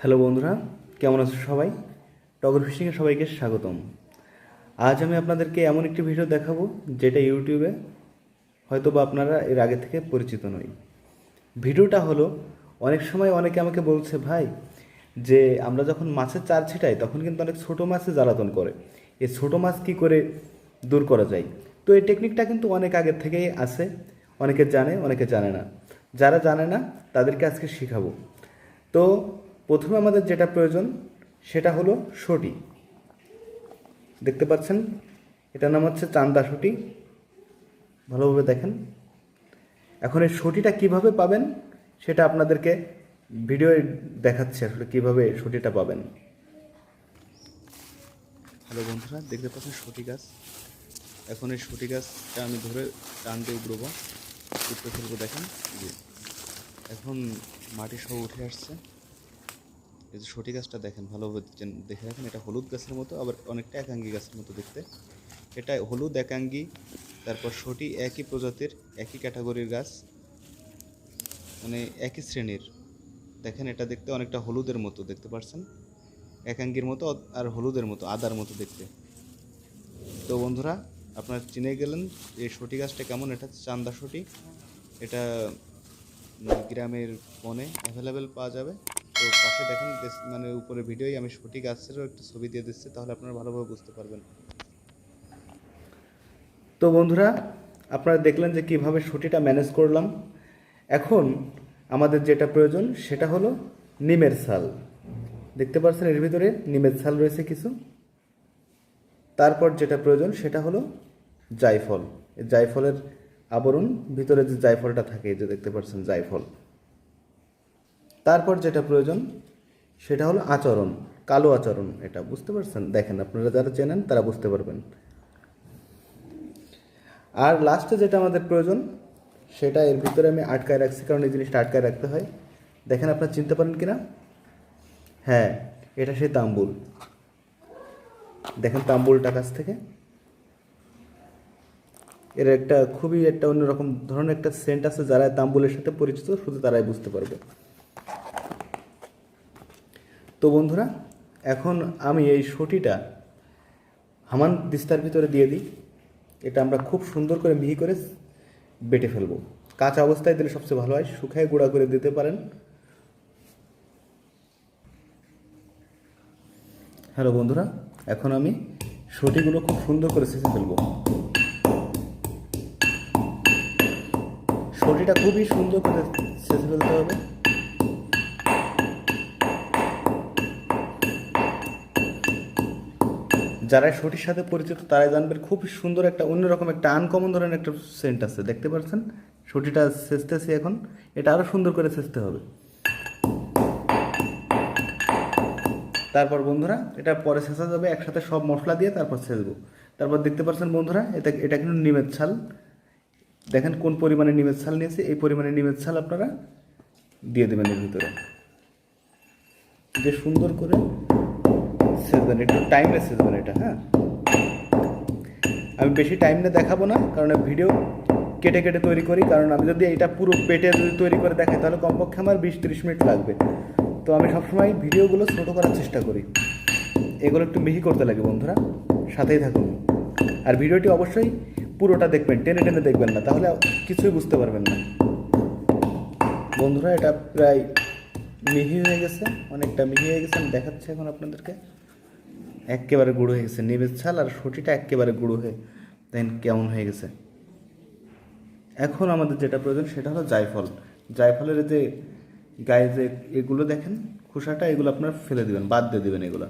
Hello বন্ধুরা, কেমন আছো সবাই? টগর ফিশিংয়ে সবাইকে স্বাগতম। আজ আমি আপনাদেরকে এমন একটি ভিডিও দেখাবো যেটা ইউটিউবে হয়তো বা আপনারা এর আগে থেকে পরিচিত নই। ভিডিওটা হলো, অনেক সময় অনেকে আমাকে বলছে, ভাই, যে আমরা যখন মাছের চার ছিটাই, তখন কিন্তু অনেক ছোটো মাছে জ্বালাতন করে। এই ছোটো মাছ কী করে দূর করা যায়? তো এই টেকনিকটা কিন্তু অনেক আগের থেকেই আছে। অনেকে জানে অনেকে জানে না। যারা জানে না, তাদেরকে আজকে শেখাবো। তো প্রথমে আমাদের যেটা প্রয়োজন, সেটা হলো সটি। দেখতে পাচ্ছেন, এটার নাম হচ্ছে চান্দা সটি। ভালোভাবে দেখেন। এখন এই সটিটা কীভাবে পাবেন, সেটা আপনাদেরকে ভিডিও দেখাচ্ছে আসলে কীভাবে সটিটা পাবেন। হ্যালো বন্ধুরা, দেখতে পাচ্ছেন সটি গাছ? এখন এই সটি গাছটা আমি ধরে টান দিয়ে উঠবো উঠতে ফেলব দেখেন এখন মাটি সব উঠে আসছে। এই যে সটি গাছটা দেখেন, ভালোভাবে দেখে রাখেন, এটা হলুদ গাছের মতো, আবার অনেকটা একাঙ্গি গাছের মতো দেখতে। এটা হলুদ একাঙ্গি, তারপর সটি একই প্রজাতির, একই ক্যাটাগরির গাছ মানে একই শ্রেণির। দেখেন, এটা দেখতে অনেকটা হলুদের মতো দেখতে পাচ্ছেন একাঙ্গির মতো আর হলুদের মতো, আদার মতো দেখতে। তো বন্ধুরা, আপনারা চিনে গেলেন এই সটি গাছটা কেমন, এটা চান্দা সটি। এটা গ্রামের বনে অ্যাভেলেবেল পাওয়া যাবে। তো পাশে দেখেন মানে উপরে ভিডিওই আমি সটি গাছেরও একটা ছবি দিয়ে দিচ্ছি, তাহলে আপনারা ভালোভাবে বুঝতে পারবেন। তো বন্ধুরা, আপনারা দেখলেন যে কীভাবে সটিটা ম্যানেজ করলাম। এখন আমাদের যেটা প্রয়োজন, সেটা হলো নিমের ছাল। দেখতে পাচ্ছেন এর ভিতরে নিমের ছাল রয়েছে কিছু। তারপর যেটা প্রয়োজন, সেটা হলো জায়ফল। জায়ফলের আবরণ, ভিতরে যে জায়ফলটা থাকে যে দেখতে পাচ্ছেন জায়ফল। তারপর যেটা প্রয়োজন, সেটা হলো আচরণ, কালো আচরণ এটা, বুঝতে পারছেন? দেখেন, আপনারা যারা চেনেন তারা বুঝতে পারবেন। আর লাস্টে যেটা আমাদের প্রয়োজন, সেটা এর ভিতরে আমি আটকায় রাখছি, কারণ এই জিনিসটা আটকায় রাখতে হয়। দেখেন, আপনারা চিনতে পারেন কি না হ্যাঁ এটা সেই তাম্বুল। দেখেন, তাম্বুলটা কাছ থেকে। এর একটা খুবই একটা অন্যরকম ধরনের একটা সেন্ট আছে, যারা তাম্বুলের সাথে পরিচিত, শুধু তারাই বুঝতে পারবে। তো বন্ধুরা, এখন আমি এই সটিটা হামান দিস্তার ভিতরে দিয়ে দিই। এটা আমরা খুব সুন্দর করে মিহি করে বেটে ফেলব। কাঁচা অবস্থায় দিলে সবচেয়ে ভালো হয়, শুকায় গুঁড়া করে দিতে পারেন। হ্যালো বন্ধুরা, এখন আমি সটিগুলো খুব সুন্দর করে ছেঁচে ফেলব। সটিটা খুবই সুন্দর করে ছেঁচে ফেলতে হবে। যারা সটির সাথে পরিচিত, তারাই জানবেন খুব সুন্দর একটা, অন্যরকম একটা আনকমন ধরনের একটা সেন্ট আছে। দেখতে পাচ্ছেন? সটিটা সেচতেছি এখন। এটা আরও সুন্দর করে সেচতে হবে। তারপর বন্ধুরা, এটা পরে ছেঁচা যাবে, একসাথে সব মশলা দিয়ে তারপর ছেঁচবো তারপর দেখতে পাচ্ছেন বন্ধুরা, এটা এটা কিন্তু নিমের ছাল। দেখেন কোন পরিমাণে নিমের ছাল নিয়েছি, এই পরিমাণে নিমের ছাল আপনারা দিয়ে দেবেন এর ভিতরে। যে সুন্দর করে সেজবেন একটু টাইমে সেজবেন এটা হ্যাঁ? আমি বেশি টাইম না দেখাবো না, কারণ ভিডিও কেটে কেটে তৈরি করি, কারণ আমি যদি এটা পুরো পেটে যদি তৈরি করে দেখাই, তাহলে কমপক্ষে আমার বিশ তিরিশ মিনিট লাগবে। তো আমি সবসময় ভিডিওগুলো ছোটো করার চেষ্টা করি। এগুলো একটু মিহি করতে লাগে বন্ধুরা, সাথেই থাকুন। আর ভিডিওটি অবশ্যই পুরোটা দেখবেন, টেনে টেনে দেখবেন না, তাহলে কিছুই বুঝতে পারবেন না। বন্ধুরা, এটা প্রায় মিহি হয়ে গেছে, অনেকটা মিহি হয়ে গেছে, আমি দেখাচ্ছি এখন আপনাদেরকে। একেবারে গুঁড়ো হয়ে গেছে। নিবের ছাল আর সটিটা একেবারে গুঁড়ো হয়ে দেন কেমন হয়ে গেছে। এখন আমাদের যেটা প্রয়োজন সেটা হলো জায়ফল। জায়ফলের যে গায়ে যে এগুলো দেখেন, খোসাটা এগুলো আপনার ফেলে দিবেন, বাদ দিয়ে দেবেন এগুলো।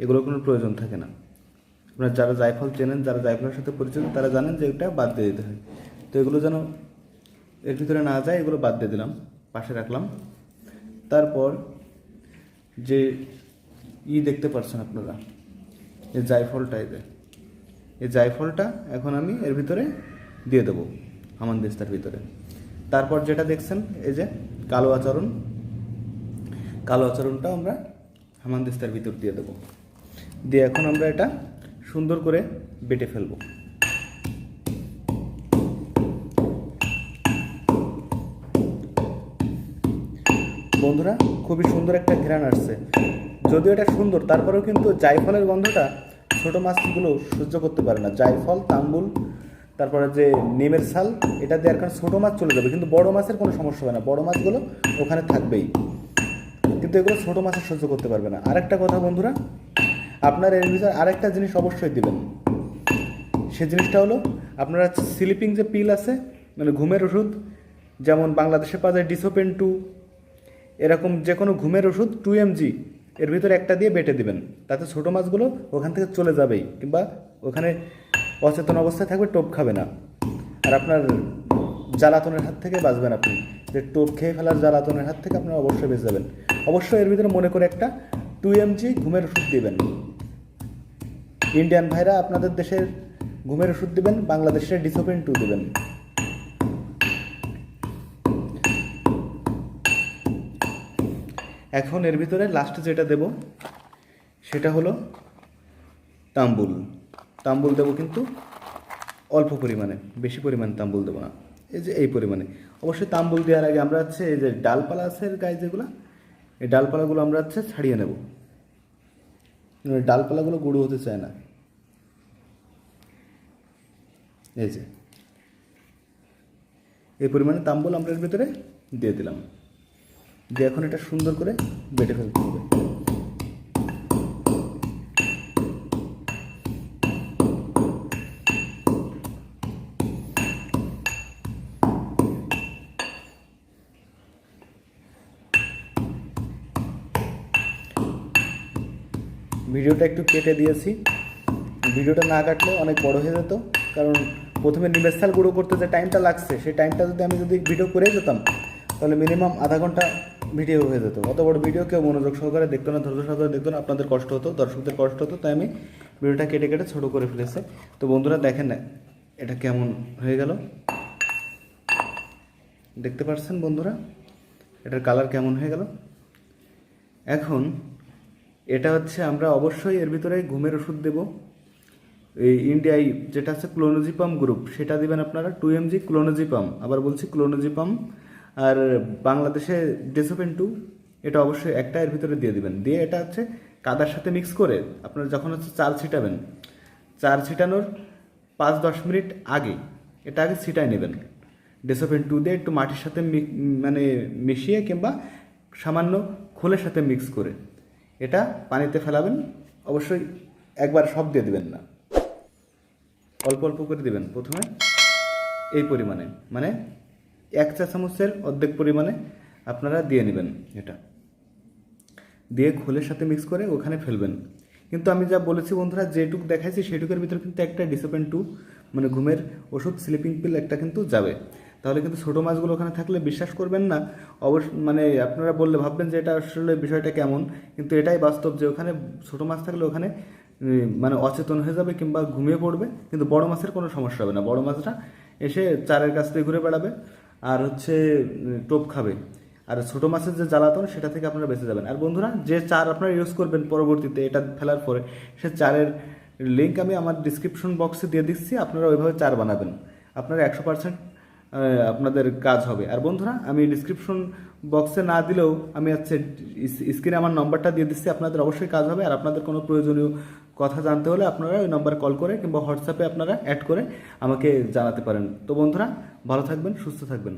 এগুলো কোনো প্রয়োজন থাকে না। আপনার যারা জায়ফল চেনেন, যারা জায়ফলের সাথে পরিচিত, তারা জানেন যে এটা বাদ দিয়ে দিতে হয়। তো এগুলো যেন এর ভিতরে না যায়, এগুলো বাদ দিয়ে দিলাম, পাশে রাখলাম। তারপর যে ই দেখতে পাচ্ছেন আপনারা। এই জায়ফলটা এই এই জায়ফলটা এখন আমি এর ভিতরে দিয়ে দেবো, হামান দিস্তার ভিতরে। তারপর যেটা দেখছেন, এই যে কালো আচরণ। কালো আচরণটা আমরা হামান দিস্তার ভিতর দিয়ে দেবো। দিয়ে এখন আমরা এটা সুন্দর করে বেটে ফেলব। বন্ধুরা, খুবই সুন্দর একটা ঘ্রাণ আসছে। যদিও এটা সুন্দর, তারপরেও কিন্তু জায়ফলের গন্ধটা ছোট মাছগুলো সহ্য করতে পারে না। জায়ফল, তাম্বুল, তারপরে যে নিমের ছাল, এটা দেওয়ার কারণে ছোটো মাছ চলে যাবে। কিন্তু বড় মাছের কোনো সমস্যা হবে না। বড় মাছগুলো ওখানে থাকবেই। কিন্তু এগুলো ছোটো মাছের সহ্য করতে পারবে না। আরেকটা কথা বন্ধুরা, আপনার এর ভিতরে আরেকটা জিনিস অবশ্যই দেবেন। সে জিনিসটা হলো, আপনারা স্লিপিং যে পিল আছে মানে ঘুমের ওষুধ, যেমন বাংলাদেশে পাওয়া যায় ডিসোপেন টু এরকম যে কোনো ঘুমের ওষুধ টু এমজি এর ভিতরে একটা দিয়ে বেটে দিবেন। তাতে ছোটো মাছগুলো ওখান থেকে চলে যাবেই, কিংবা ওখানে অচেতন অবস্থায় থাকবে, টোপ খাবে না। আর আপনার জ্বালাতনের হাত থেকে বাঁচবেন আপনি। যে টোপ খেয়ে ফেলার জ্বালাতনের হাত থেকে আপনারা অবশ্যই বেঁচে যাবেন। অবশ্যই এর ভিতরে মনে করে একটা টু এমজি ঘুমের ওষুধ দিবেন। ইন্ডিয়ান ভাইরা আপনাদের দেশের ঘুমের ওষুধ দিবেন, বাংলাদেশের ডিসোপেন টু দিবেন। এখন এর ভিতরে লাস্টে যেটা দেব, সেটা হলো তাম্বুল। তাম্বুল দেবো কিন্তু অল্প পরিমাণে, বেশি পরিমাণে তাম্বুল দেবো না। এই যে এই পরিমাণে। অবশ্যই তাম্বুল দেওয়ার আগে আমরা হচ্ছে এই যে ডালপালা আছে গায়ে যেগুলো, এই ডালপালাগুলো আমরা হচ্ছে ছাড়িয়ে নেব। ডালপালাগুলো গুঁড়ো হতে চায় না। এই যে। এই পরিমাণে তাম্বুল আমরা এর ভিতরে দিয়ে দিলাম। দিয়ে এখন এটা সুন্দর করে বেটে ফেলতে হবে। ভিডিওটা একটু কেটে দিয়েছি। ভিডিওটা না কাটলে অনেক বড় হয়ে যেত, কারণ প্রথমে নিমের সাল গুঁড়ো করতে যে টাইমটা লাগছে, সেই টাইমটা যদি আমি যদি ভিডিও করে যেতাম, তাহলে মিনিমাম আধা ঘণ্টা ভিডিও হয়ে যেত। অত বড় ভিডিও কেউ মনোযোগ সহকারে দেখতো না, ধৈর্য সহকারে দেখতো না, আপনাদের কষ্ট হতো, দর্শকদের কষ্ট হতো, তাই আমি ভিডিওটা কেটে কেটে ছোটো করে ফেলেছে। তো বন্ধুরা দেখেন না, এটা কেমন হয়ে গেল? দেখতে পাচ্ছেন বন্ধুরা? এটার কালার কেমন হয়ে গেল? এখন এটা হচ্ছে আমরা অবশ্যই এর ভিতরে ঘুমের ওষুধ দেব। এই ইন্ডিয়ায় যেটা আছে ক্লোনোজিপাম গ্রুপ সেটা দিবেন আপনারা টু এমজি ক্লোনোজিপাম আবার বলছি ক্লোনোজিপাম আর বাংলাদেশে ডেসোপেন টু, এটা অবশ্যই একটা এর ভিতরে দিয়ে দিবেন। দিয়ে এটা হচ্ছে কাদার সাথে মিক্স করে আপনারা যখন হচ্ছে চাল ছিটাবেন চার ছিটানোর পাঁচ দশ মিনিট আগে এটা আগে ছিটাই নেবেন। ডেসোপেন টু দিয়ে একটু মাটির সাথে মানে মিশিয়ে কিংবা সামান্য খোলের সাথে মিক্স করে এটা পানিতে ফেলাবেন। অবশ্যই একবার সব দিয়ে দিবেন না। অল্প অল্প করে দিবেন প্রথমে এই পরিমাণে। মানে এক চা চামচের অর্ধেক পরিমাণে আপনারা দিয়ে নেবেন এটা। দিয়ে খোলের সাথে মিক্স করে ওখানে ফেলবেন। কিন্তু আমি যা বলেছি বন্ধুরা, যেটুক দেখাইছি সেটুকের ভিতরে কিন্তু একটা ডিসিপ্লিন টু মানে ঘুমের ওষুধ স্লিপিং পিল একটা কিন্তু যাবে। তাহলে কিন্তু ছোটো মাছগুলো ওখানে থাকলে বিশ্বাস করবেন না। অবশ্য মানে আপনারা বললে ভাববেন যে এটা আসলে বিষয়টা কেমন, কিন্তু এটাই বাস্তব যে ওখানে ছোটো মাছ থাকলে ওখানে মানে অচেতন হয়ে যাবে কিংবা ঘুমিয়ে পড়বে। কিন্তু বড় মাছের কোনো সমস্যা হবে না। বড় মাছটা এসে চারের কাছ থেকে ঘুরে বেড়াবে। আর হচ্ছে টোপ খাবে। আর ছোটো মাছের যে জ্বালাতন, সেটা থেকে আপনারা বেঁচে যাবেন। আর বন্ধুরা, যে চার আপনারা ইউজ করবেন পরবর্তীতে, এটা ফেলার পরে, সে চারের লিঙ্ক আমি আমার ডিসক্রিপশন বক্সে দিয়ে দিচ্ছি, আপনারা ওইভাবে চার বানাবেন। আপনারা একশো পার্সেন্ট আপনাদের কাজ হবে। আর বন্ধুরা, আমি ডিসক্রিপশন বক্সে না দিলেও আমি হচ্ছে স্ক্রিনে আমার নম্বরটা দিয়ে দিচ্ছি, আপনাদের অবশ্যই কাজ হবে। আর আপনাদের কোনো প্রয়োজনীয় কথা জানতে হলে আপনারা ওই নম্বরে কল করে কিংবা হোয়াটসঅ্যাপে আপনারা অ্যাড করে আমাকে জানাতে পারেন। তো বন্ধুরা, ভালো থাকবেন, সুস্থ থাকবেন।